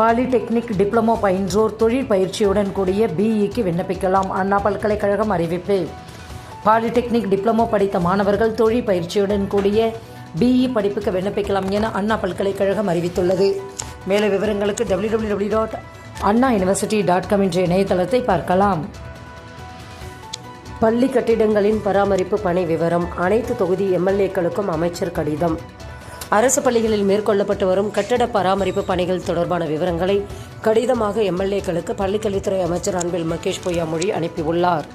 Polytechnic diploma பயின்றோர் தொழில் பயிற்சியுடன் கூடிய பிஇக்கு விண்ணப்பிக்கலாம். அண்ணா பல்கலைக்கழகம் அறிவிப்பு. பாலிடெக்னிக் டிப்ளமோ படித்த மாணவர்கள் தொழில் பயிற்சியுடன் கூடிய பிஇ படிப்புக்கு விண்ணப்பிக்கலாம் என அண்ணா பல்கலைக்கழகம் அறிவித்துள்ளது. மேலும் விவரங்களுக்கு W W W dot Anna university dot com என்ற இணையதளத்தை பார்க்கலாம். பள்ளி கட்டிடங்களின் பராமரிப்பு பணி விவரம். அனைத்து தொகுதி எம்எல்ஏக்களுக்கும் அமைச்சர் கடிதம். அரசு பள்ளிகளில் மேற்கொள்ளப்பட்டு வரும் கட்டட பராமரிப்பு பணிகள் தொடர்பான விவரங்களை கடிதமாக எம்எல்ஏக்களுக்கு பள்ளிக்கல்வித்துறை அமைச்சர் அன்பில் மகேஷ் பொய்யாமொழி அனுப்பியுள்ளார்.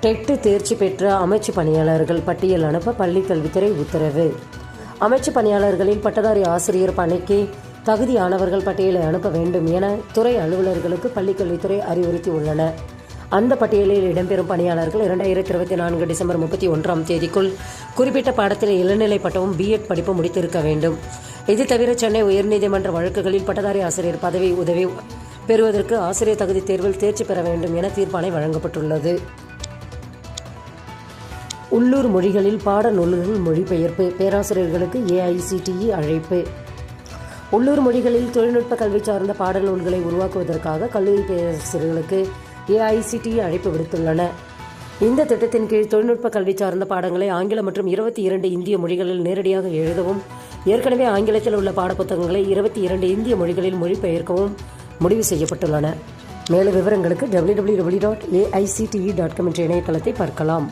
டெட்டு தேர்ச்சி பெற்ற அமைச்சு பணியாளர்கள் பட்டியல் அனுப்ப பள்ளிக்கல்வித்துறை உத்தரவு. அமைச்சு பணியாளர்களில் பட்டதாரி ஆசிரியர் பணிக்கு தகுதியானவர்கள் பட்டியலை அனுப்ப வேண்டும் என துறை அலுவலர்களுக்கு பள்ளிக்கல்வித்துறை அறிவுறுத்தியுள்ளன. அந்த பட்டியலில் இடம்பெறும் பணியாளர்கள் இரண்டாயிரத்தி இருபத்தி நான்கு டிசம்பர் முப்பத்தி ஒன்றாம் தேதிக்குள் குறிப்பிட்ட பாடத்தில் இளநிலை பட்டமும் பிஎட் படிப்பு முடித்திருக்க வேண்டும். இது தவிர சென்னை உயர்நீதிமன்ற வழக்குகளில் பட்டதாரி ஆசிரியர் பதவி உதவி பெறுவதற்கு ஆசிரியர் தகுதி தேர்வில் தேர்ச்சி பெற வேண்டும் என தீர்ப்பாணை வழங்கப்பட்டுள்ளது. உள்ளூர் மொழிகளில் பாட நூல்கள் மொழிபெயர்ப்பு பேராசிரியர்களுக்கு ஏஐசிடிஇ அழைப்பு. உள்ளூர் மொழிகளில் தொழில்நுட்ப கல்வி சார்ந்த பாடல் நூல்களை உருவாக்குவதற்காக கல்லூரி பேராசிரியர்களுக்கு ஏஐசிடிஇ அழைப்பு விடுத்துள்ளன. இந்த திட்டத்தின் கீழ் தொழில்நுட்ப கல்வி சார்ந்த பாடங்களை ஆங்கிலம் மற்றும் இருபத்தி இரண்டு இந்திய மொழிகளில் நேரடியாக எழுதவும் ஏற்கனவே ஆங்கிலத்தில் உள்ள பாடப்புத்தகங்களை இருபத்தி இரண்டு இந்திய மொழிகளில் மொழிபெயர்க்கவும் முடிவு செய்யப்பட்டுள்ளன. மேலும் விவரங்களுக்கு W W W dot AICTE dot com என்ற இணையதளத்தை பார்க்கலாம்.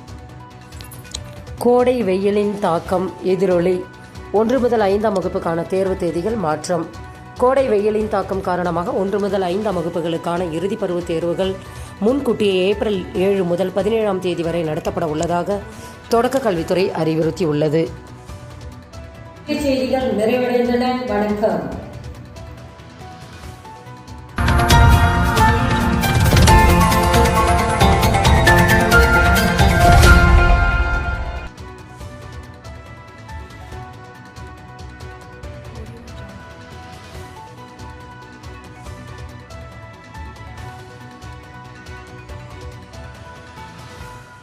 கோடை வெயிலின் தாக்கம் எதிரொலி. ஒன்று முதல் ஐந்தாம் வகுப்புக்கான தேர்வு தேதிகள் மாற்றம். கோடை வெயிலின் தாக்கம் காரணமாக ஒன்று முதல் ஐந்தாம் வகுப்புகளுக்கான இறுதிப் பருவ தேர்வுகள் முன்கூட்டியே ஏப்ரல் ஏழு முதல் பதினேழாம் தேதி வரை நடத்தப்பட உள்ளதாக தொடக்க கல்வித்துறை அறிவுறுத்தியுள்ளது. செய்திகள் நிறைவடைந்தன வணக்கம்.